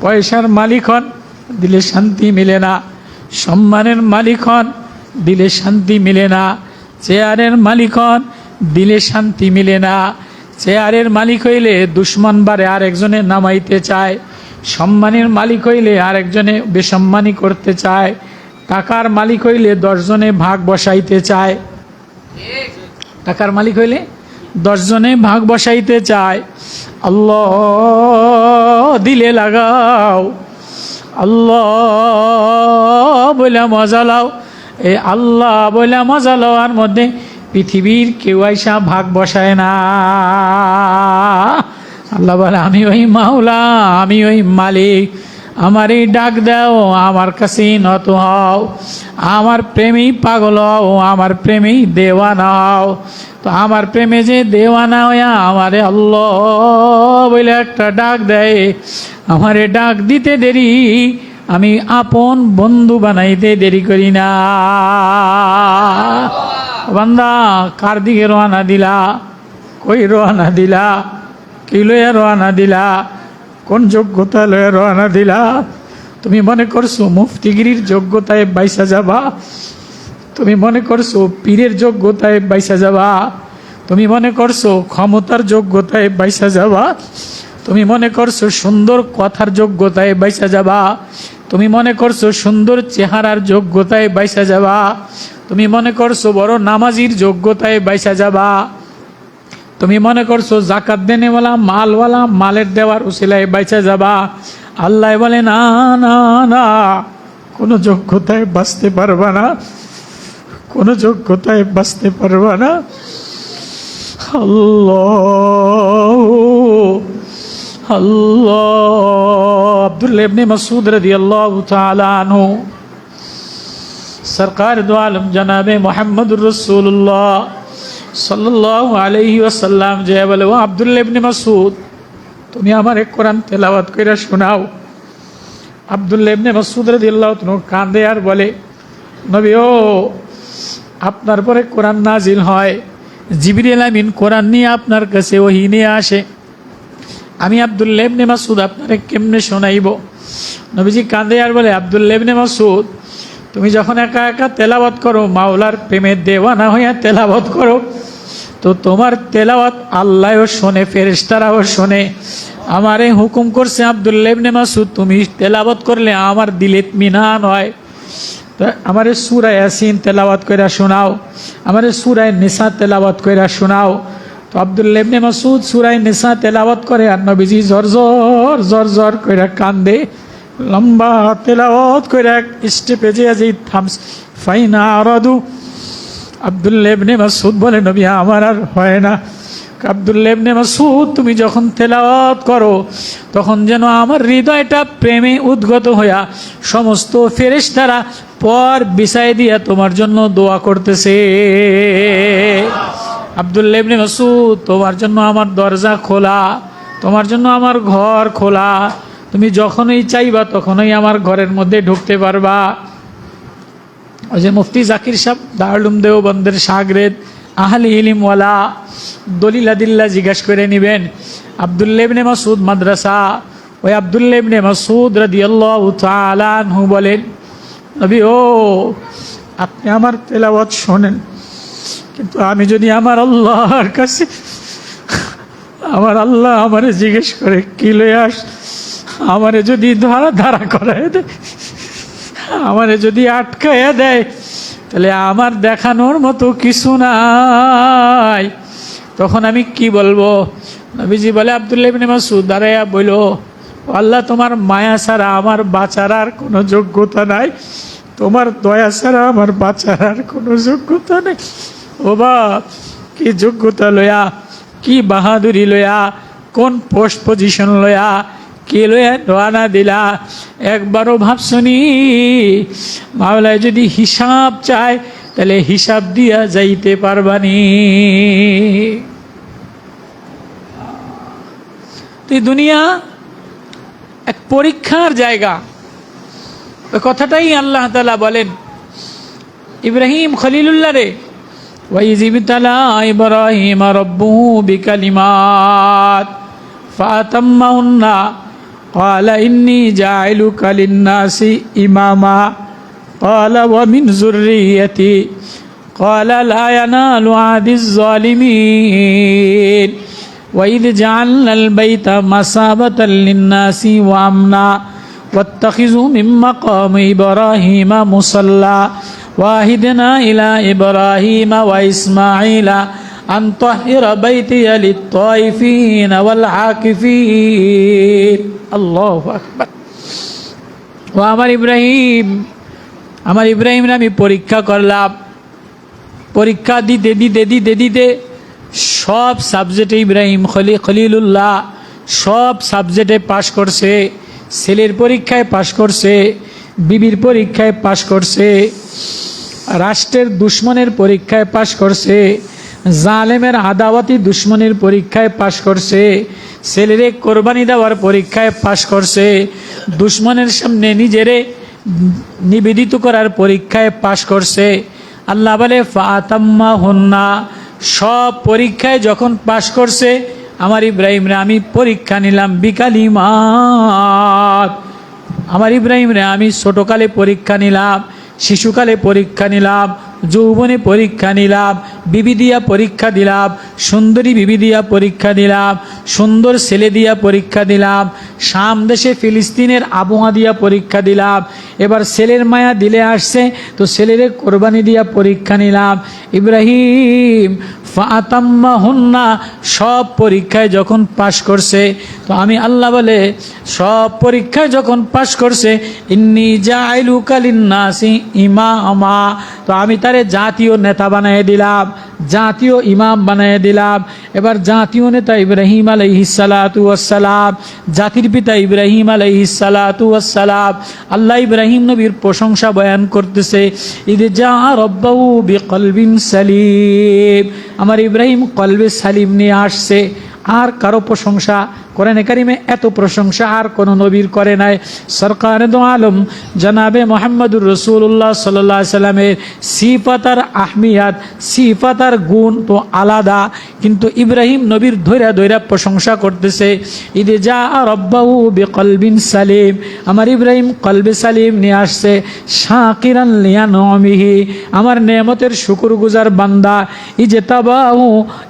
পয়সার মালিক হন, দিলে শান্তি মিলে না। সম্মানের মালিক হন, দিলে শান্তি মিলে না। চেয়ারের মালিক হন, দিলে শান্তি মিলে না। চেয়ারের মালিক হইলে দুশ্মন বারে আরেকজনে নামাইতে চায়। সম্মানের মালিক হইলে আরেকজনে বেসম্মানি করতে চায়। টাকার মালিক হইলে দশজনে ভাগ বসাইতে চায়। টাকার মালিক হইলে দশজনে ভাগ বসাইতে চায়। আল্লাহ দিলে লাগাও। আল্লাহ বলে মজা লাও। এ আল্লাহ বলে মজা লওয়ার মধ্যে পৃথিবীর কেউ আইসা ভাগ বসায় না। আল্লাহ বলে, আমি ওই মাওলা, আমি ওই মালিক। আমার এই ডাক দাও, আমার কাছেই নত হও। আমার প্রেমেই পাগল হও, আমার প্রেমেই দেওয়ানা হও। তো আমার প্রেমে যে দেওয়ানা হইয়া আমারে আল্লাহ বলে একটা ডাক দেয়। আমারে ডাক দিতে দেরি, আমি আপন বন্ধু বানাইতে দেরি করি না। বান্দা, কার দিকে রওনা দিলা? কই রওনা দিলা? কি লইয়া রওনা দিলা? কোন যোগ্যতা লইয়া রওনা দিলা? তুমি মনে করছ মুফতিগিরির যোগ্যতায় বাইসা যাবা? তুমি মনে করছ পীরের যোগ্যতায় বাইসা যাবা? তুমি মনে করছ ক্ষমতার যোগ্যতায় বাইসা যাবা? তুমি মনে করছ সুন্দর কথার যোগ্যতায় বাইসা যাবা? তুমি মনে করছ সুন্দর চেহারার যোগ্যতায় বাইসা যাবা? তুমি মনে করছ বড় নামাজির যোগ্যতায় বাইসা যাবা? তুমি মনে করছ জাকাত দেনেওয়ালা, মালওয়ালা, মালের দেওয়ার উসিলায় বাইচা যাবা? আল্লাহ বলে, না না না। কোনো যোগ্যতায় বাঁচতে পারবা না। কোনো যোগ্যতায় বাঁচতে পারবা না। আল্লাহ আল্লাহ। আব্দুল্লাহ ইবনে মাসুদ রাদিয়াল্লাহু তাআলা আনহু। সরকার দো আলম জনাবে মোহাম্মদুর রসুল্লাহ সাল্লাল্লাহু আলাইহি ওয়াসাল্লাম যে বলে, ও আব্দুল্লাহ ইবনে মাসুদ তুমি আমার এক কোরআন তেলাওয়াত কইরা শোনাও। আব্দুল্লাহ ইবনে মাসুদ রাদিয়াল্লাহু তাআলা কাঁদে আর বলে, নবী, ও, আপনার পরে কোরআন নাজিল হয়। জিবরিল আমিন কোরআন নিয়ে আপনার কাছে ওহি নিয়ে আসে। আমি আব্দুল্লাহ ইবনে মাসুদ আপনারে কেমনে শোনাইব? নবীজি কাঁদে আর বলে, আব্দুল্লাহ ইবনে মাসুদ তুমি যখন একা একা তেলাওয়াত করো, মাওলার প্রেমের দেওয়ানা হইয়া তেলাওয়াত করো, তো তোমার তেলাওয়াত আল্লাহও শোনে, ফেরেশতারাও শোনে। আমারে হুকুম করছে আব্দুল্লাহ ইবনে মাসুদ তুমি তেলাওয়াত করলে আমার দিলে মিনান হয়। তো আমারে সুরায় ইয়াসিন তেলাওয়াত কইরা শোনাও, আমারে সুরায় নিসা তেলাওয়াত কইরা শোনাও। তো আব্দুল্লাহ ইবনে মাসুদ সুরায় নিসা তেলাওয়াত করে আর নবীজি জর জর জর জর কইরা কান্দে। লম্বা তেলাওয়াত কইরা স্টেপে যে যে থামস। ফাইনা আরাদু। আব্দুল্লাহ ইবনে মাসুদ বলে, নবী, আমার আর হয় না। আব্দুল্লাহ ইবনে মাসুদ তুমি যখন তেলাওয়াত করো, তখন যেন আমার হৃদয়টা প্রেমে উদ্গত হইয়া সমস্ত ফেরেশতারা পর বিছাই দিয়া তোমার জন্য দোয়া করতেছে। আব্দুল্লাহ ইবনে মাসুদ তোমার জন্য আমার দরজা খোলা, তোমার জন্য আমার ঘর খোলা। তুমি যখনই চাইবা তখনই আমার ঘরের মধ্যে ঢুকতে পারবা। ওই যে মুফতি জাকির সাহেব, দারুলুম দেওবন্দের সাগরেদ আহলি ইলিমওয়ালা দলিলাদিল্লা জিজ্ঞাসা করে নেবেন আবদুল্লেবনে মাসুদ মাদ্রাসা, ওই আবদুল্লেবনে মাসুদ রাদিয়াল্লাহু তাআলা আনহু বলেন, নবী, ও, আপনি আমার তেলাওয়াত শোনেন, কিন্তু আমি যদি আমার আল্লাহর কাছে, আমার আল্লাহ আমারে জিজ্ঞেস করে, কি লয়ে আস আমারে যদি ধরা ধারা করায় দেয় আমারে যদি আটকাইয়া দেয়, তাহলে আমার দেখানোর মতো কিছু নাই। তখন আমি কি বলব? নবীজি বলে, আবদুল্লাহ ইবনে মাসুদ দাঁড়াইয়া বইল আল্লাহ তোমার মায়া ছাড়া আমার বাঁচার আর কোনো যোগ্যতা নাই। তোমার দয়া ছাড়া আমার বাঁচার আর কোনো যোগ্যতা নেই। ও বা কি যোগ্যতা লয়া, কি বাহাদুরি লয়া, কোন পোস্ট পজিশন লয়া কে লয়া রওনা দিলা। একবারও ভাবছনি মাওলায় যদি হিসাব চায়, তাহলে হিসাব দিয়া যাইতে পারবানি। তুই দুনিয়া এক পরীক্ষার জায়গা। ওই কথাটাই আল্লাহ তালা বলেন। ইব্রাহিম খলিলুল্লাহ রে ওয়াইজিবতালা ইব্রাহিম রব্বু বিকালিমাত ফাতাম্মাউন্না قال إني جاعلك للناس إماما. قال ومن ذريتي. قال لا ينال عهد الظالمين. وإذ جعلنا البيت مثابة للناس وأمنا واتخذوا من مقام إبراهيم مصلى واهدنا إلى إبراهيم وإسماعيل أن طهر بيتي للطائفين والعاكفين الله أكبر ও আমার ইব্রাহিম আমার ইব্রাহিমরা আমি পরীক্ষা করলাম পরীক্ষা দিতে দিতে দিতে দিতে সব সাবজেক্টে ইব্রাহিম খলি খলিলুল্লাহ সব সাবজেক্টে পাশ করছে ছেলের পরীক্ষায় পাশ করছে বিবির পরীক্ষায় পাশ করছে রাষ্ট্রের দুশ্মনের পরীক্ষায় পাশ করছে জালেমের আদাওয়াতি দুশ্মনের পরীক্ষায় পাশ করছে, ছেলেরে কোরবানি দেওয়ার পরীক্ষায় পাশ করছে, দুশ্মনের সামনে নিজেরে নিবেদিত করার পরীক্ষায় পাশ করছে। আল্লাহ বলে, ফাতাম্মা হন্না সব পরীক্ষায় যখন পাশ করছে, আমার ইব্রাহিমরে আমি পরীক্ষা নিলাম বিকালিমাত আমার ইব্রাহিমরে আমি ছোটোকালে পরীক্ষা নিলাম, শিশুকালে পরীক্ষা নিলাম যৌবনে পরীক্ষা নিলাম বিবি দিয়া পরীক্ষা দিলাম, সুন্দরী বিবি দিয়া পরীক্ষা দিলাম, সুন্দর ছেলে দিয়া পরীক্ষা দিলাম, শাম দেশে ফিলিস্তিনের আবহাওয়া দিয়া পরীক্ষা দিলাম, এবার ছেলের মায়া দিলে আসছে, তো ছেলের কোরবানি দিয়া পরীক্ষা নিলাম। ইব্রাহিম ফাতাম্মা হুন্না সব পরীক্ষায় যখন পাশ করছে, তো আমি আল্লাহ বলে, সব পরীক্ষায় যখন পাশ করছে, ইন্নি জাইলু কালিন্নাসি ইমা আমা তো আমি তারে জাতীয় নেতা বানিয়ে দিলাম, জাতীয় ইমাম বানিয়ে দিলাম। এবার জাতীয় নেতা ইব্রাহিম আলাইহিসালাতু আসসালাম জাতির পিতা ইব্রাহিম আলাইহিসালাতু আসসালাম আল্লাহ ইব্রাহিম নবীর প্রশংসা বয়ান করতেছে ঈদে যা রব্বাউ বিকলবিন সালিম। আমার ইব্রাহিম কলবে সালিম নিয়ে আসছে আর কারও প্রশংসা কোরআনে কারিমে এত প্রশংসা আর কোনো নবীর করে নাই। সরকার দো আলম জনাবে মোহাম্মদুর রসুল্লাহ সাল্লাহ সাল্লামের সিফাতার আহমিয়াত, সিফাতার গুণ তো আলাদা, কিন্তু ইব্রাহিম নবীর ধৈরা ধৈরা প্রশংসা করতেছে ঈদে যা রব্বাহু বেকলবিন সালিম আমার ইব্রাহিম কলবে সালিম নিয়ে আসছে, শাকিরান লিয়া নমিহি আমার নেমতের শুকুর গুজার বান্দা ইজে তাবাহু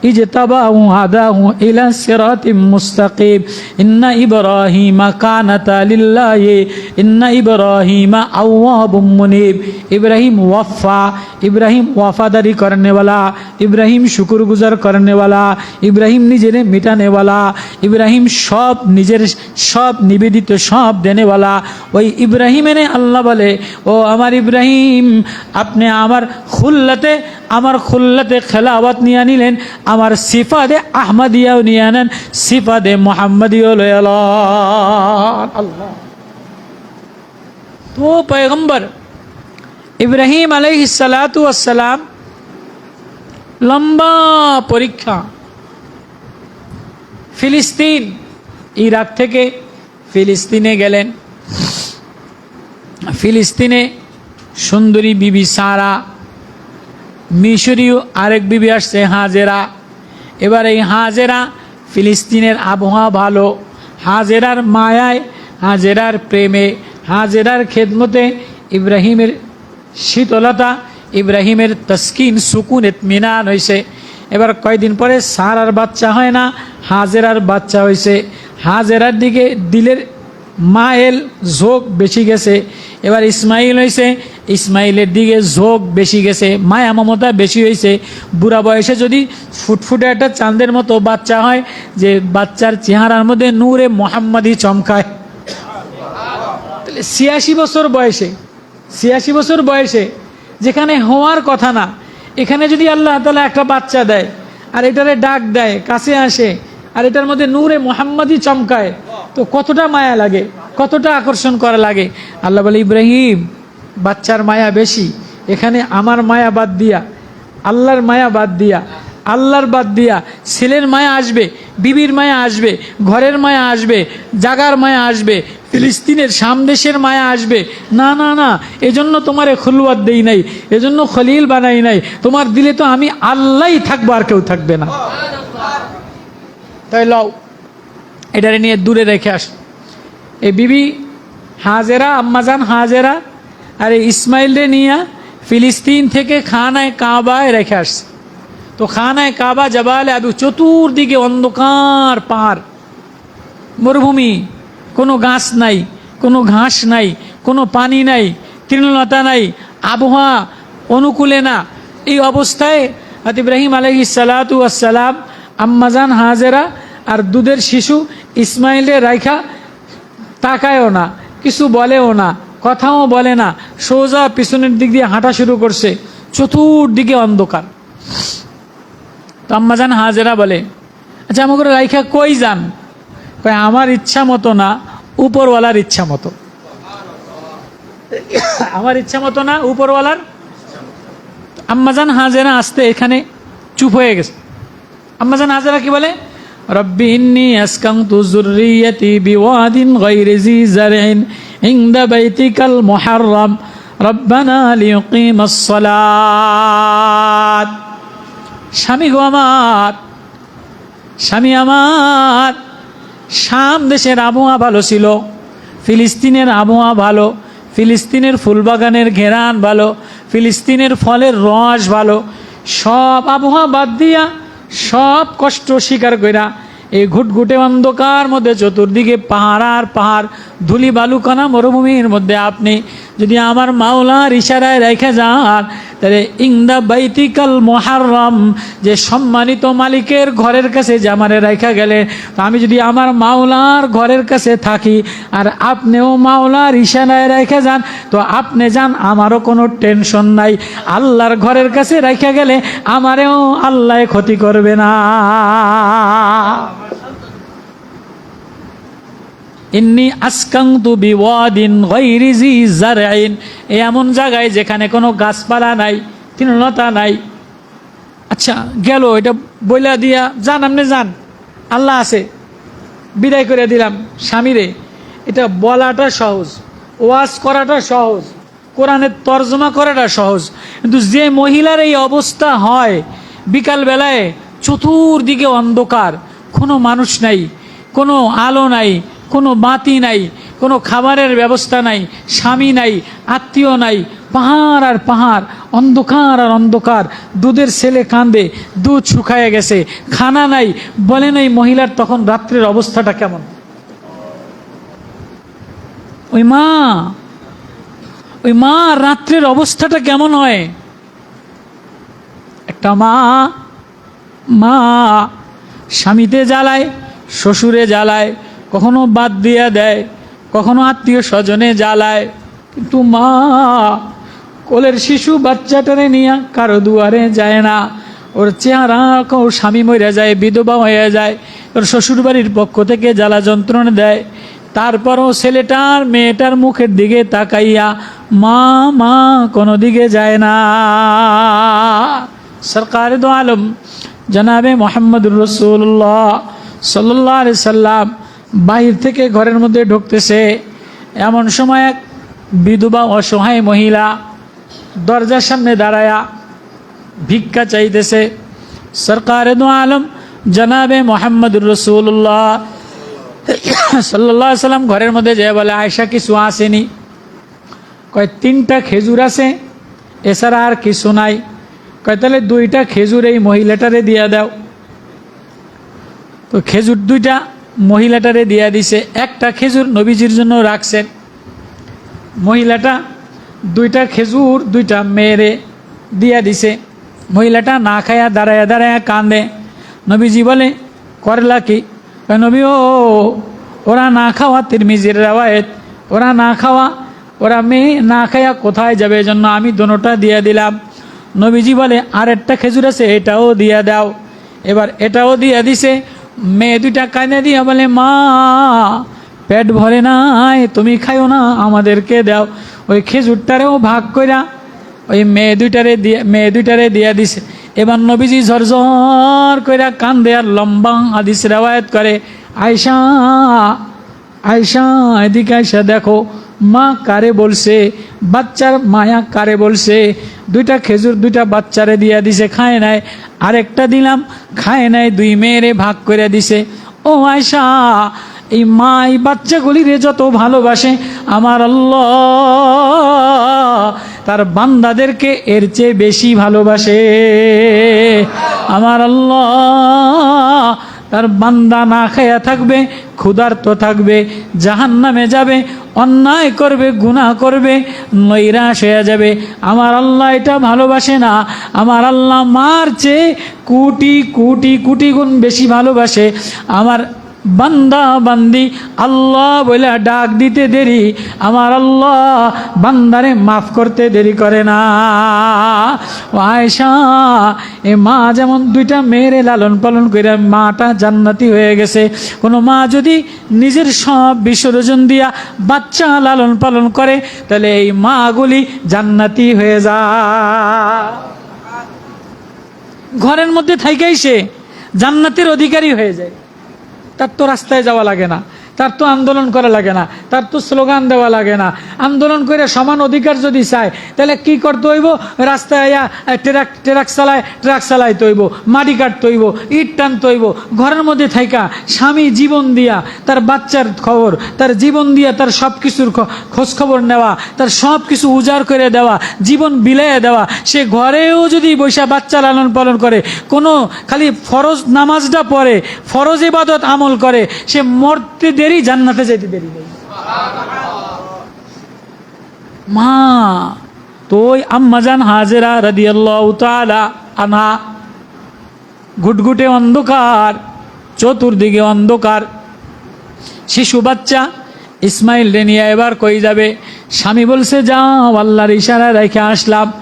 ইজে তাবাহু আদাহু ইলা সিরাতিম মুস্তাকিম ইন্না ইব্রাহিমা কানাতা লিল্লাহি, ইন্না ইব্রাহিমা আওয়াবুম মুনিব। ইব্রাহিম ওয়াফা, ইব্রাহিম ওয়াফাদারি করনে ওয়ালা ইব্রাহিম শুকুরগুজার করনে ওয়ালা ইব্রাহিম নিজেরে মিটানে ওয়ালা ইব্রাহিম সব নিজের সব নিবেদিত সব দেনেওয়ালা। ওই ইব্রাহিম এনে আল্লাহ বলে, ও আমার ইব্রাহিম, আপনি আমার খুল্লাতে আমার খুল্লাতে খেলাওয়াত নিয়ে নিলেন আমার সিফাদে আহমদিয়াও নিয়ে আনেন সিফাদে মোহাম্মদিও তো পয়গম্বর ইব্রাহিম আলহ সালাতাম লম্বা পরীক্ষা ফিলিস্তিন ইরাক থেকে ফিলিস্তিনে গেলেন। ফিলিস্তিনে সুন্দরী বিবি সারা মিশরীয় আরেক বিবি আসছে, হাজেরা। এবার এই হাজেরা ফিলিস্তিনের আবহাওয়া ভালো। হাজেরার মায়ায়, হাজেরার প্রেমে, হাজেরার খেদমতে ইব্রাহিমের শীতলতা, ইব্রাহিমের তস্কিন, সুকুন এতমিনান হয়েছে এবার কয়দিন পরে সারার বাচ্চা হয় না, হাজেরার বাচ্চা হয়েছে হাজেরার দিকে দিলের মায়েল ঝোঁক বেশি গেছে। এবার ইসমাইল হয়েছে ইসমাইলের দিকে ঝোঁক বেশি গেছে। মায়া মমতা বেশি হয়েছে বুড়া বয়সে যদি ফুটফুটে একটা চাঁদের মতো বাচ্চা হয়, যে বাচ্চার চেহারার মধ্যে নূরে মোহাম্মদই চমকায়। তাহলে ছিয়াশি বছর বয়সে, ছিয়াশি বছর বয়সে যেখানে হওয়ার কথা না, এখানে যদি আল্লাহ তালা একটা বাচ্চা দেয়, আর এটারে ডাক দেয়, কাছে আসে, আর এটার মধ্যে নূরে মোহাম্মদই চমকায় তো কতটা মায়া লাগে, কতটা আকর্ষণ করা লাগে? আল্লাহ বলে, ইব্রাহিম, বাচ্চার মায়া বেশি। এখানে আমার মায়া বাদ দিয়া, আল্লাহর মায়া বাদ দিয়া, আল্লাহর বাদ দিয়া ছেলের মায়া আসবে, বিবির মায়া আসবে, ঘরের মায়া আসবে, জাগার মায়া আসবে, ফিলিস্তিনের সামদেশের মায়া আসবে। না না না, এজন্য তোমারে খুলওয়াত দেই নাই, এজন্য খলিল বানাই নাই। তোমার দিলে তো আমি আল্লাহই থাকব, আর কেউ থাকবে না। তাই লও। এটারে নিয়ে দূরে রেখে আস। এই বিবি হাজেরা, আম্মাজান হাজেরা আর এই ইসমাইলরে নিয়ে ফিলিস্তিন থেকে খানায় কাবায় রেখে আসছে তো খানায় কাবা, জবালে আবু চতুর্দিকে অন্ধকার পার মরুভূমি, কোনো গাছ নাই, কোনো ঘাস নাই, কোনো পানি নাই, তৃণলতা নাই, আবহাওয়া অনুকূলে না। এই অবস্থায় ইব্রাহিম আলহি সালাতু আসসালাম আম্মাজান হাজেরা আর দুধের শিশু ইসমাইলের রাইখা তাকায়ও না, কিছু বলেও না, কথাও বলে না, সোজা পিছনের দিক দিয়ে হাঁটা শুরু করছে, চতুর্দিকে অন্ধকার। তো আম্মাজান হাজেরা বলে আচ্ছা আমাকে রাইখা কই যান? কয়, আমার ইচ্ছা মতো না, উপরওয়ালার ইচ্ছা মতো। আমার ইচ্ছা মতো না, উপরওয়ালার? আম্মাজান হাজেরা আসতে এখানে চুপ হয়ে গেছে। আম্মাজান হাজেরা কি বলে? রব্বি ইন্নি আসকান্তু যুররিয়াতি বিওয়াদিন গায়রি জি জারইন ইনদা বাইতিকাল মুহাররাম। রব্বানা লিয়ুকিমাস সালাত। স্বামী গো আমার, স্বামী আমার, শাম দেশের আবহাওয়া ভালো ছিল, ফিলিস্তিনের আবহাওয়া ভালো, ফিলিস্তিনের ফুলবাগানের ঘেরান ভালো, ফিলিস্তিনের ফলের রস ভালো, সব আবহাওয়া বাদ দিয়া সব কষ্ট স্বীকার কইরা এই ঘুটঘুটে অন্ধকার মধ্যে চতুর্দিকে পাহাড় আর পাহাড়, ধুলি বালুকণা মরুভূমির মধ্যে আপনি যদি আমার মাওলার ইশারায় রেখে যান, তাহলে ইংদা বাইতিকাল মহারম যে সম্মানিত মালিকের ঘরের কাছে যে আমারে রেখা গেলে, তো আমি যদি আমার মাওলার ঘরের কাছে থাকি, আর আপনিও মাওলার ইশারায় রেখে যান, তো আপনি যান, আমারও কোনো টেনশন নাই। আল্লাহর ঘরের কাছে রেখে গেলে, আমারেও আল্লাহ ক্ষতি করবে না। ইন্নি আসকান্তু বিওয়াদিন গায়রি জি জারইন এই এমন জায়গায় যেখানে কোনো গাছপালা নাই, তৃণলতা নাই। আচ্ছা গেল, এটা বইলা দিয়া যান, আপনি যান। আল্লাহ আছে, বিদায় করে দিলাম স্বামীরে। এটা বলাটা সহজ, ওয়াজ করাটা সহজ, কোরআনের তর্জমা করাটা সহজ। কিন্তু যে মহিলার এই অবস্থা হয়, বিকালবেলায় চতুর্দিকে অন্ধকার, কোনো মানুষ নাই, কোনো আলো নাই কোনো বাতি নাই, কোনো খাবারের ব্যবস্থা নাই, স্বামী নাই, আত্মীয় নাই, পাহাড় আর পাহাড়, অন্ধকার আর অন্ধকার, দুধের ছেলে কাঁদে, দুধ শুকায় গেছে, খানা নাই, বলে নাই মহিলার তখন রাত্রের অবস্থাটা কেমন? ওই মা ওই মা, রাত্রের অবস্থাটা কেমন হয়? একটা মা মা, স্বামীতে জ্বালায়, শ্বশুরে জ্বালায় কখনো বাদ দিয়া দেয়, কখনো আত্মীয় স্বজনে জ্বালায়। কিন্তু মা, কোলের শিশু বাচ্চাটারে নিয়ে কারও দুয়ারে যায় না। ওর চেহারা ওর স্বামী মরে যায়, বিধবা হয়ে যায়। ওর শ্বশুর বাড়ির পক্ষ থেকে জ্বালা যন্ত্রণা দেয়। তারপরও ছেলেটার, মেয়েটার মুখের দিকে তাকাইয়া, মা মা কোনো দিকে যায় না। সরকার দো আলম, জনাবে মোহাম্মদুর রসুল্লাহ সাল্লাহ সাল্লাম বাহির থেকে ঘরের মধ্যে ঢুকতেছে। এমন সময় এক বিধবা অসহায় মহিলা দরজার সামনে দাঁড়ায়া ভিক্ষা চাইতেছে। সরকার আলম জনাবে মোহাম্মদুর রসুল্লাহ। সাল্লাহ সাল্লাম ঘরের মধ্যে যে বলে আয়সা কিছু আসেনি? কয়, তিনটা খেজুর আছে, এছাড়া আর কিছু নাই। কয়, তাহলে দুইটা খেজুর এই মহিলাটারে দিয়া দাও। তো খেজুর দুইটা মহিলাটারে দিয়া দিছে, একটা খেজুর নবীজির জন্য রাখছেন। মহিলাটা দুইটা খেজুর, দুইটা মেয়েরে দিয়া দিছে। মহিলাটা না খায়া দাঁড়ায়া দাঁড়ায়া কান্দে। নবীজি বলে, করলা কি? নবী, ও, ওরা না খাওয়া তিরমিজির রেওয়ায়ত। ওরা না খাওয়া, ওরা মেয়ে না খায়া কোথায় যাবে জন্য আমি দোনোটা দিয়ে দিলাম। নবীজি বলে আর একটা খেজুর আছে, এটাও দিয়া দাও। এবার এটাও দিয়া দিছে মেয়ে দুইটা কাঁদে দিয়া বলে, মা, পেট ভরে নাই, তুমি খাইও না, আমাদেরকে দাও। ওই খেজুরটারেও ভাগ কইরা ওই মেয়ে দুইটারে দিয়ে, মেয়ে দুইটারে দিয়া দিছে। এবার নবীজি ঝরঝর কইরা কান আর লম্বা আদিস রেওয়ায়ত করে আয়সা আয়সা এদিকে আয়সা দেখো মা কারে বলছে, বাচ্চার মায়া কারে বলছে, দুইটা খেজুর দুইটা বাচ্চারে দিয়া দিছে, খায় নাই। আরেকটা দিলাম, খায় নাই, দুই মেয়েরে ভাগ করে দিছে। ও আয়সা এই মা, এই বাচ্চাগুলিরে যত ভালোবাসে, আমার আল্লাহ, তার বান্দাদেরকে এর চেয়ে বেশি ভালোবাসে। আমার আল্লাহ তার বান্দা না খায়া থাকবে, ক্ষুধার্ত থাকবে জাহান নামে যাবে, অন্যায় করবে, গুনাহ করবে, নৈরাশ হয়ে যাবে। আমার আল্লাহ এটা ভালোবাসে না। আমার আল্লাহ মার চেয়ে কুটি কুটি কোটি গুণ বেশি ভালোবাসে। আমার বান্দা, বান্দি, আল্লাহ বলে ডাক দিতে দেরি। আমার আল্লাহ বান্দারে মাফ করতে দেরি করে না। আয়সা এ মা যেমন দুইটা মেয়েরে লালন পালন করে মাটা জান্নাতি হয়ে গেছে, কোনো মা যদি নিজের সব বিসর্জন দিয়া বাচ্চা লালন পালন করে, তাহলে এই মাগুলি জান্নাতি হয়ে যা। ঘরের মধ্যে থাইকাই সে জান্নাতের অধিকারী হয়ে যায়। তার তো রাস্তায় যাওয়া লাগে না। তার তো আন্দোলন করা লাগে না, তার তো স্লোগান দেওয়া লাগে না। আন্দোলন করে সমান অধিকার যদি চায়, তাহলে কি করতে হইব? রাস্তায় আয়া ট্রাক ট্রাক চালায়, ট্রাক চালাইতে হইব, মাটি কাটতে হইব, ইট টানতে হইব, ঘরের মধ্যে থাইকা, স্বামী জীবন দিয়া তার বাচ্চার খবর, তার জীবন দিয়া তার সব কিছুর খোঁজ খবর নেওয়া, তার সব কিছু উজাড় করে দেওয়া, জীবন বিলাইয়া দেওয়া, সে ঘরেও যদি বৈশা বাচ্চা লালন পালন করে, কোনো খালি ফরজ নামাজটা পড়ে, ফরজ ইবাদত আমল করে, সে মরতে দেরি জান্নাতে যেতে দেরি নেই মা তো ওই আম্মাজান হাজেরা রাদিয়াল্লাহু তাআলা আনহা। ঘুটঘুটে অন্ধকার, চতুর্দিকে অন্ধকার। শিশু বাচ্চা, ইসমাইল রে নিয়ে এবার কই যাবে? স্বামী বলছে, যাও, আল্লাহর ইশারা রেখে আসলাম।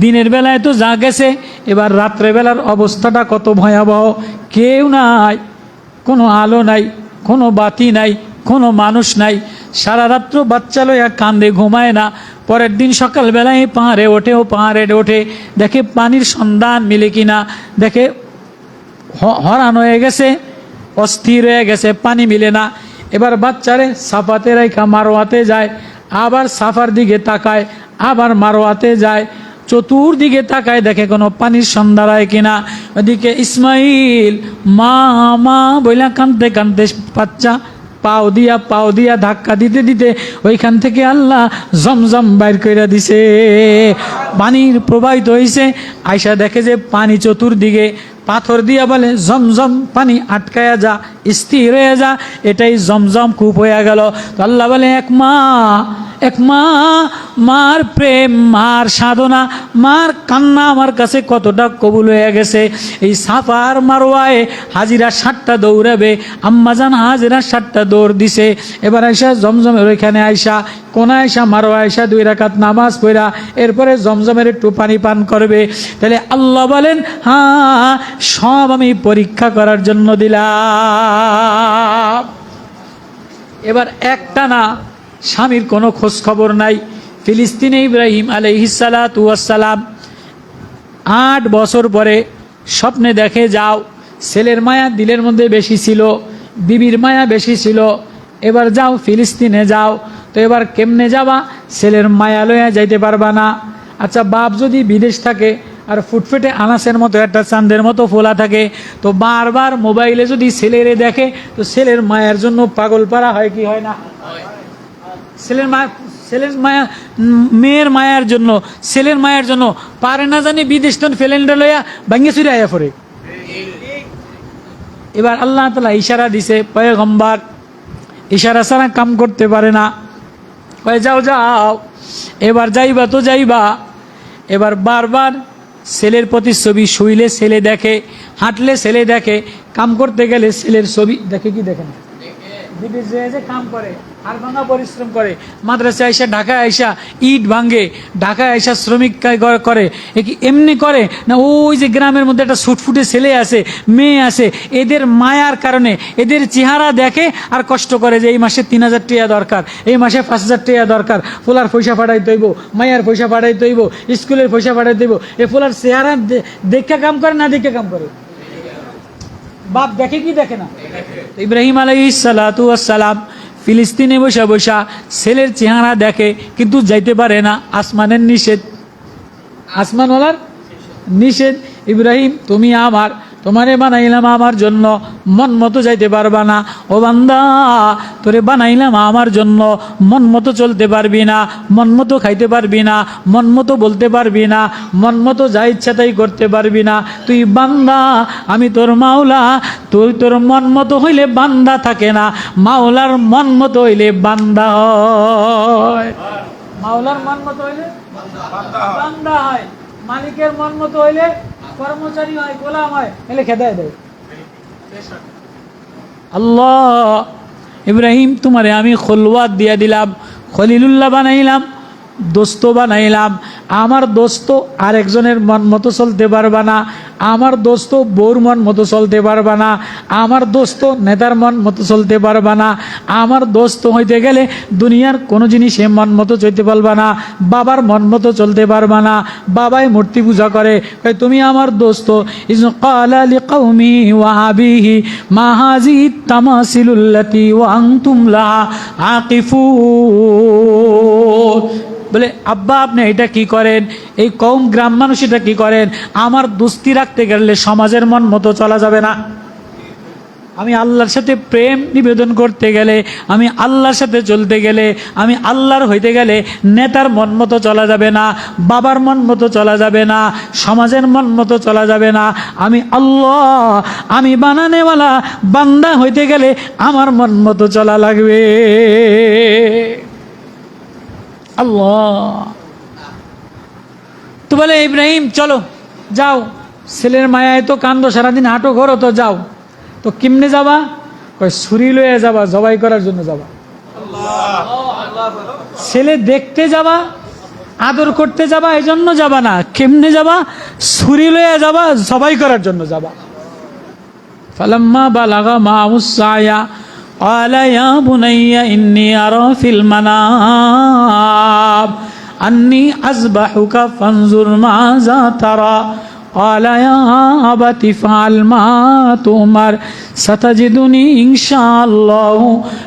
দিনের বেলায় তো যা গেছে, এবার রাত্রেবেলার অবস্থাটা কত ভয়াবহ। কেউ নাই, কোনো আলো নাই। কোনো বাতি নাই, কোনো মানুষ নাই। সারা রাত্র বাচ্চা লইয়া কান্দে, ঘুমায় না। পরের দিন সকালবেলায় পাহাড়ে ওঠে, ও পাহাড়ে ওঠে। দেখে পানির সন্ধান মিলে কিনা। দেখে হরান হয়ে গেছে, অস্থির হয়ে গেছে, পানি মিলে না। এবার বাচ্চারে সাফাতে রেখা মারোয়াতে যায়। আবার সাফার দিকে তাকায়, আবার মারোয়াতে যায়। চতুর্দিকে তাকায় দেখে কোনো পানির সন্ধ্যা হয় কিনা। ওদিকে ইসমাইল, মা মা, বইলা কানতে কানতে বাচ্চা, পাও দিয়া পাও দিয়া ধাক্কা দিতে দিতে ওইখান থেকে আল্লাহ জমজম বাইর করে দিছে। পানির প্রবাহিত হয়েছে আয়সা দেখে যে পানি চতুর্দিকে পাথর দিয়া বলে, জমজম পানি আটকায়া যা। স্থির হয়ে যা, এটাই জমজম কূপ হয়ে গেল। তো আল্লাহ বলে, এক মা এক মা, মার প্রেম, মার সাধনা, মার কান্না আমার কাছে কতটা কবুল হয়ে গেছে। এই সাফার মারোয়ায় হাজিরা ষাটটা দৌড়াবে আম্মাজান হাজিরা ষাটটা দৌড় দিছে। এবার আইসা জমজমের ওইখানে আইসা কোন আইসা মারোয়া আইসা দুই রাকাত নামাজ পড়া, এরপরে জমজমের একটু পানি পান করবে। তাহলে আল্লাহ বলেন হ্যাঁ সব আমি পরীক্ষা করার জন্য দিলাম। এবার একটা না, স্বামীর কোনো খোঁজ খবর নাই। ফিলিস্তিনে ইব্রাহিম আলহিসালাম আট বছর পরে স্বপ্নে দেখে, যাও, ছেলের মায়া দিলের মধ্যে বেশি ছিল, বিবির মায়া বেশি ছিল, এবার যাও ফিলিস্তিনে যাও। তো এবার কেমনে যাবা? ছেলের মায়া যাইতে পারবা না। আচ্ছা বাপ যদি বিদেশ থাকে আর ফুটফুটে আনাসের মতো একটা চাঁদের মতো ফোলা থাকে। তো বারবার মোবাইলে যদি ছেলেরে দেখে, তো ছেলের মায়ের জন্য পাগল পারা হয় কি হয় না? ছেলের মা, ছেলের মায়া, মেয়ের মায়ার জন্য, ছেলের মায়ের জন্য পারে না জানি বিদেশ ফেলেন্ডা লইয়া ভাঙ্গে চুরে আয়া পড়ে। এবার আল্লাহ তালা ইশারা দিছে, পয়গম্বার, ইশারা ছাড়া কাম করতে পারে না। কয়ে, যাও যাও, এবার যাইবা তো যাইবা। এবার বারবার ছেলের প্রতিচ্ছবি শুইলে ছেলে দেখে, হাঁটলে ছেলে দেখে, কাম করতে গেলে ছেলের ছবি দেখে কি দেখে না কাম করে আর ভাঙা পরিশ্রম করে মাদ্রাসা আইসা আইসা ইট ঢাকায় আইসা শ্রমিক করে- কি এমনি করে? না, ওই যে গ্রামের মধ্যে একটা ছুটফুটে ছেলে মেয়ে আছে, এদের মায়ার কারণে, এদের চেহারা দেখে আর কষ্ট করে যে এই মাসে তিন হাজার টাকা দরকার, এই মাসে পাঁচ হাজার টাকা দরকার, ফুলার পয়সা পাঠাই তৈব, মায়ার পয়সা পাঠাই তৈব, স্কুলের পয়সা পাঠাই তৈব, এ ফুলার চেহারা দেখে কাম করে, না দেখে কাম করে? বাপ দেখে কি দেখে না? ইব্রাহিম আলাই সালাম ফিলিস্তিনে বসা বসা ছেলের চেহারা দেখে, কিন্তু যাইতে পারে না। আসমানের নিষেধ। আসমানওয়ালার নিষেধ। ইব্রাহিম, তুমি আমার তোমারে বানাইলাম আমার জন্য, মন মতো যাইতে পারবা না। ও বান্দা, তোরে বানাইলাম আমার জন্য, মন মতো চলতে পারবি না, মন মতো খাইতে পারবি না, মন মতো বলতে পারবি না, মন মতো যা ইচ্ছা তাই করতে পারবি না। তুই বান্দা, আমি তোর মাওলা, তুই তোর মন মতো হইলে বান্দা থাকে না, মাওলার মন মতো হইলে বান্দা হয়। মাওলার মন মতো হইলে বান্দা হয়। মালিকের মন মতো হইলে কর্মচারী হয়, গোলাম হয়, এলে খেদায় দেয়। আল্লাহ, ইব্রাহিম তোমারে আমি খোলওয়াত দিয়া দিলাম, খলিলুল্লাহ বানাইলাম। দোস্ত বানাইলাম। আমার দোস্ত আরেকজনের মন মতো চলতে পারবা না। আমার দোস্ত বউর মন মতো চলতে পারবা না। আমার দোস্ত নেতার মন মতো চলতে পারবা না। আমার দোস্ত হইতে গেলে দুনিয়ার কোনো জিনিসে মন মতো চলতে পারবা না। বাবার মন মতো চলতে পারবা না। বাবাই মূর্তি পূজা করে। তুমি আমার দোস্ত। ইজ আকিফুন। বলে, আব্বা, আপনি এটা কি করেন? এই কম গ্রাম মানুষ এটা কি করেন? আমার দুস্তি রাখতে গেলে সমাজের মন মতো চলা যাবে না। আমি আল্লাহর সাথে প্রেম নিবেদন করতে গেলে, আমি আল্লাহর সাথে চলতে গেলে, আমি আল্লাহর হইতে গেলে নেতার মন মতো চলা যাবে না, বাবার মন মতো চলা যাবে না, সমাজের মন মতো চলা যাবে না। আমি আল্লাহ, আমি বানানেওয়ালা বান্দা হইতে গেলে আমার মন মতো চলা লাগবে। আল্লাহ। তো বলে, ইব্রাহিম, চলো, যাও। ছেলের মায়ায় তো কান্দো, সারাদিন হাঁটো ঘরো তো, যাও। তো কিমনে যাবা? কয়, ছুরি লয়ে যাবা, জবাই করার জন্য যাবা। ছেলে দেখতে যাবা, আদর করতে যাবা এই জন্য যাবা না। কেমনে যাবা? ছুরি লয়ে যাবা, জবাই করার জন্য যাবা। ফালাম্মা বা লাগা মা উসায়া। قال يا بني إني أرى في المنام أني أذبحك فانظر ماذا ترى قال يا أبت افعل ما تؤمر ستجدني إن شاء الله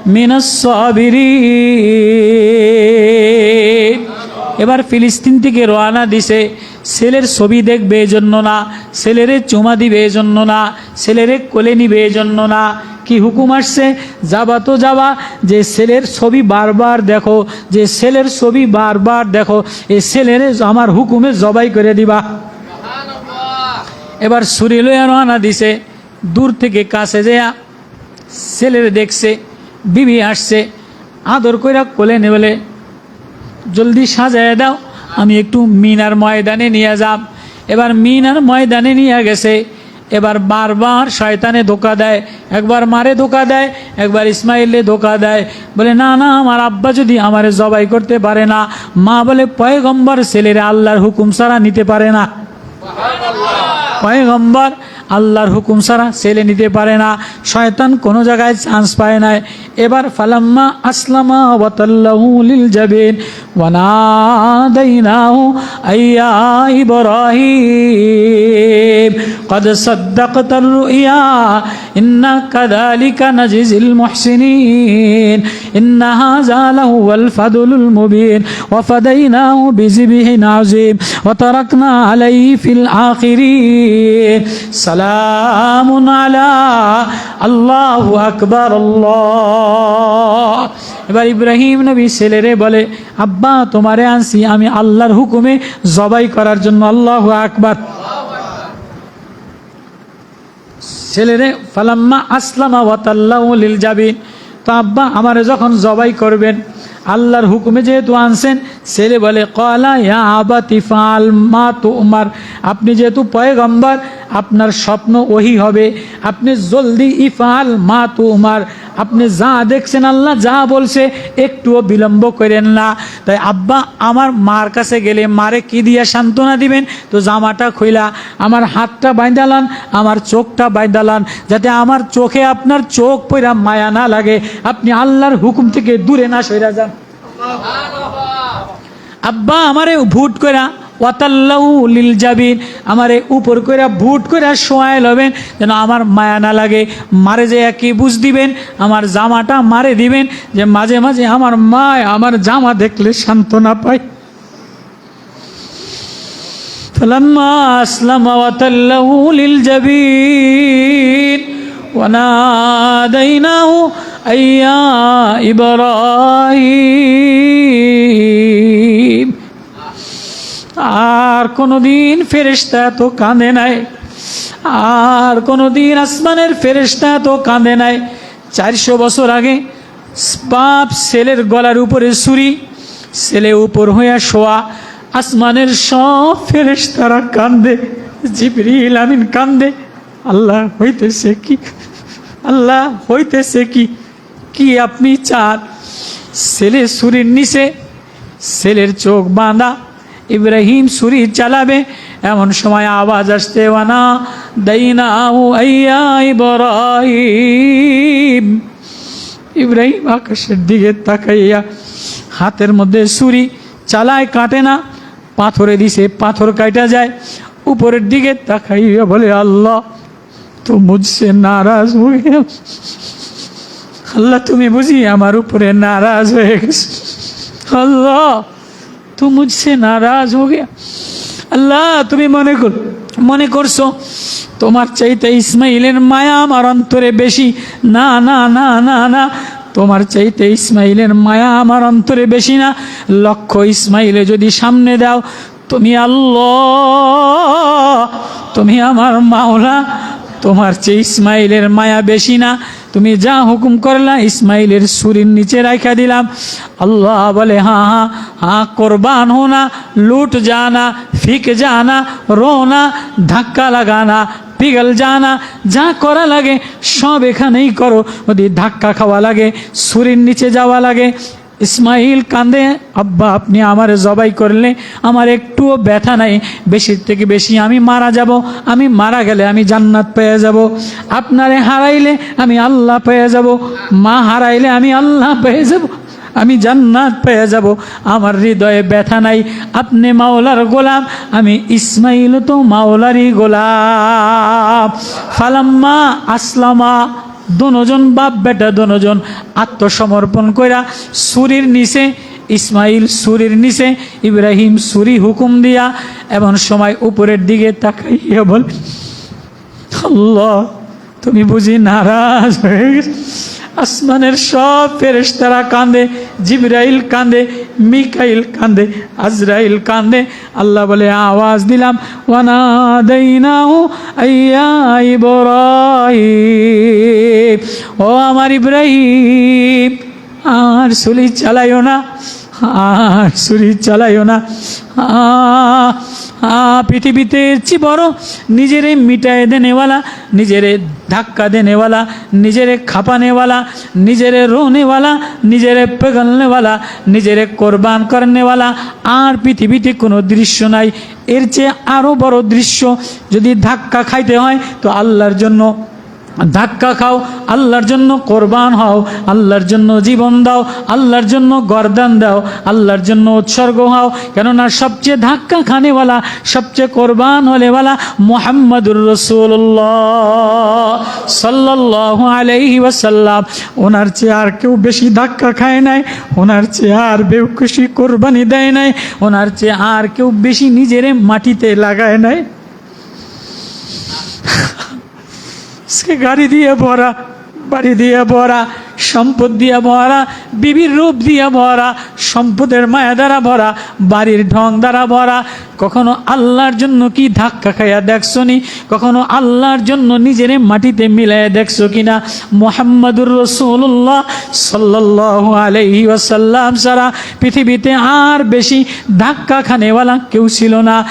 من الصابرين এবার ফিলিস্তিন থেকে রওনা দিছে ছেলের ছবি দেখবে জন্য না, ছেলেরে চুমা দিবে জন্য না, ছেলেরে কোলে নিবে জন্য না। কি হুকুম আসছে? যাবা তো যাবা, যে ছেলের ছবি বারবার দেখো, যে ছেলের ছবি বারবার দেখো এই ছেলের আমার হুকুমে জবাই করে দিবা। এবার ছুরি লইয়া রওনা দিছে, দূর থেকে কাছে যেয়া ছেলের দেখছে, বিবি আসছে, আদর কইরা কোলে নে বলে জলদি সাজায় দাও। আমি একটু মিনার ময়দানে নিয়ে যাব এবার মিনার ময়দানে নিয়ে গেছে। এবার বারবার শয়তানে ধোকা দেয়। একবার মারে ধোকা দেয় একবার ইসমাইলে ধোকা দেয়। বলে না না আমার আব্বা যদি আমারে জবাই করতে পারে না মা বলে পয়গম্বর ছেলেরা আল্লাহর হুকুম সারা নিতে পারে না। পয়গম্বর আল্লাহর হুকুম ছাড়া ছেলে নিতে পারে না শয়তান কোনো জায়গায় চান্স পায় না এবার ফালাম্মা আসলামা ওয়াতাল্লাহু লিল জাবিন ওয়ানাদাইনাহু আইয়া ইব্রাহিম قد صدقت الرؤيا إنا كذلك نجزي المحسنين إن هذا لهو الفضل المبين وفديناه بذبح عظيم وتركنا عليه في الآخرين সালামুন আলা আল্লাহু আকবার, আল্লাহ। এবার ইব্রাহিম নবী ছেলেরে বলে, আব্বা, তোমারে আনছি, আমি আল্লাহর হুকুমে জবাই করার জন্য আল্লাহু আকবার। ছেলেরে, ফালাম্মা আসলামা ওয়াতাল্লাউলিল জাবিন। তো আব্বা, আমারে যখন জবাই করবেন, আল্লাহর হুকুমে যেহেতু আনছেন, ছেলে বলে, কলা ইয়া আবা তিফাল মা তো আপনি যেহেতু পয়গম্বর আপনার স্বপ্ন ওহি হবে। আপনি জলদি ইফাল মা তো উমার আপনি যা দেখছেন আল্লাহ যা বলছে, একটুও বিলম্ব করেন না। তাই আব্বা, আমার মার কাছে গেলে মারে কি দিয়া সান্ত্বনা দিবেন? তো জামাটা খুইলা, আমার হাতটা বাইন্দালান, আমার চোখটা বাইন্দালান, যাতে আমার চোখে আপনার চোখ পইরা মায়া না লাগে। আপনি আল্লাহর হুকুম থেকে দূরে না সইরা যান। আব্বা, আমারে ভুট কইরা ওয়াতাল্লাহু লিল জাবিন আমারে উপর কইরা ভুট কইরা শোয়ায় লবেন যেন আমার মায়া না লাগে মারে যে কি বুঝ দিবেন আমার জামাটা মারে দিবেন যে মাঝে মাঝে আমার মা আমার জামা দেখলে সান্ত্বনা পায় فلما أسلم وتله للجبين وناديناه أي يا إبراهيم আর কোনোদিন ফেরেশতা তো কাঁদে নাই। আর কোনোদিন আসমানের ফেরেশতা তো কাঁদে নাই। চারশো বছর আগে বাপ ছেলের গলার উপরে ছুরি, ছেলে উপর হইয়া শোয়া, আসমানের সব ফেরেশতারা কান্দে জিবরিল আমিন কান্দে আল্লাহ হইতেছে কি? আল্লাহ হইতেছে কি? কি আপনি চান? ছেলে ছুরির নিচে, ছেলের চোখ বাঁধা ইব্রাহিম ছুরি চালাবে, এমন সময় আওয়াজ আসতে ওয়ানা দাইনা আইয়া ইব্রাহিম। ইব্রাহিম আকাশের দিকে তাকাইয়া হাতের মধ্যে ছুরি চালায়, কাটে না, পাথরে দিছে, পাথর কাটা যায়, উপরের দিকে তাকাইয়া বলে, আল্লাহ, তো মুঝসে নারাজ হয়ে আল্লাহ, তুমি বুঝি আমার উপরে নারাজ হয়ে গেছে। আল্লাহ তু মুঝসে নারাজ হো গিয়া আল্লাহ তুমি মনে কর মনে করছ তোমার চাইতে ইসমাইলের মায়া আমার অন্তরে বেশি না না না না না তোমার চাইতে ইসমাইলের মায়া আমার অন্তরে বেশি না লক্ষ্য ইসমাইলে যদি সামনে দাও তুমি আল্লাহ তুমি আমার মাওলা তোমার চেয়ে ইসমাইলের মায়া বেশি না। তুমি যা হুকুম করলা, ইসমাইলের সুরির নিচে রাখা দিলাম। আল্লাহ বলে হ্যাঁ হ্যাঁ হ্যাঁ কোরবান হোনা লুট জানা ফিক জানা রোনা ধাক্কা লাগানা পিগল জানা যা করা লাগে, সব এখানেই করো। যদি ধাক্কা খাওয়া লাগে, সুরির নিচে যাওয়া লাগে ইসমাইল কান্দে আব্বা, আপনি আমার জবাই করলে আমার একটুও ব্যথা নাই। বেশির থেকে বেশি আমি মারা যাব, আমি মারা গেলে আমি জান্নাত পেয়ে যাব। আপনারে হারাইলে আমি আল্লাহ পেয়ে যাব, মা হারাইলে আমি আল্লাহ পেয়ে যাব, আমি জান্নাত পেয়ে যাব। আমার হৃদয়ে ব্যথা নাই, আপনি মাওলার গোলাম, আমি ইসমাইল তো মাওলারই গোলাম। ফালাম্মা আসলামা দনোজন বাপ বেটা দনোজন আত্মসমর্পণ কইরা সুরির নিচে, ইসমাইল সুরির নিচে, ইব্রাহিম সুরি হুকুম দিয়া এমন সময় উপরের দিকে তাকাইয়া বল তুমি বুঝি নারাজ হয়ে গেছো? আসমানের সব ফেরেস্তারা কান্দে জিবরাইল কান্দে মিকাইল কান্দে আজরাইল কান্দে আল্লাহ বলে, আওয়াজ দিলাম আইয়া ও আমার ইব্রাহিম, আর সুলি চালাইও না। আর ছুরি চালাইও না। পৃথিবীতে এর চেয়ে বড় নিজেরে মিটায় দেনেওয়ালা, নিজেরে ধাক্কা দেনেওয়ালা, নিজেরে খাপানেওয়ালা নিজেরে রোনেওয়ালা নিজেরে পেগলনেওয়ালা নিজেরে কোরবান করনেওয়ালা আর পৃথিবীতে কোনো দৃশ্য নাই। এর চেয়ে আরও বড় দৃশ্য যদি ধাক্কা খাইতে হয়, তো আল্লাহর জন্য ধাক্কা খাও, আল্লাহর জন্য কোরবান হও, আল্লাহর জন্য জীবন দাও, আল্লাহর জন্য গরদান দাও, আল্লাহর জন্য উৎসর্গ হও। কেননা সবচেয়ে ধাক্কা খানেওয়ালা, সবচেয়ে কোরবান হলেওয়ালা মোহাম্মদুর রসুল্লাহ সাল্লাহ আলাইহি ওয়াসাল্লাম। ওনার চেয়ে আর কেউ বেশি ধাক্কা খায় নাই, ওনার চেয়ে আর বেউকুশি কোরবানি দেয় নাই, ওনার চেয়ে আর কেউ বেশি নিজেরে মাটিতে লাগায় নাই। আজকে গাড়ি দিয়ে ভরা, বাড়ি দিয়ে ভরা, সম্পদ দিয়ে ভরা, বিবির রূপ দিয়ে ভরা, সম্পদের মায়া দ্বারা ভরা, বাড়ির ঢং দ্বারা ভরা। কখনো আল্লাহর জন্য কি ধাক্কা খাইয়া দেখছ নি? কখনো আল্লাহর জন্য নিজের মাটিতে মিলাইয়া দেখছ কিনা? মোহাম্মদুর রসুল্লাহ সাল্লাহ আলহি ওয়াসাল্লাম সারা পৃথিবীতে আর বেশি ধাক্কা খানেওয়ালা কেউ ছিল না।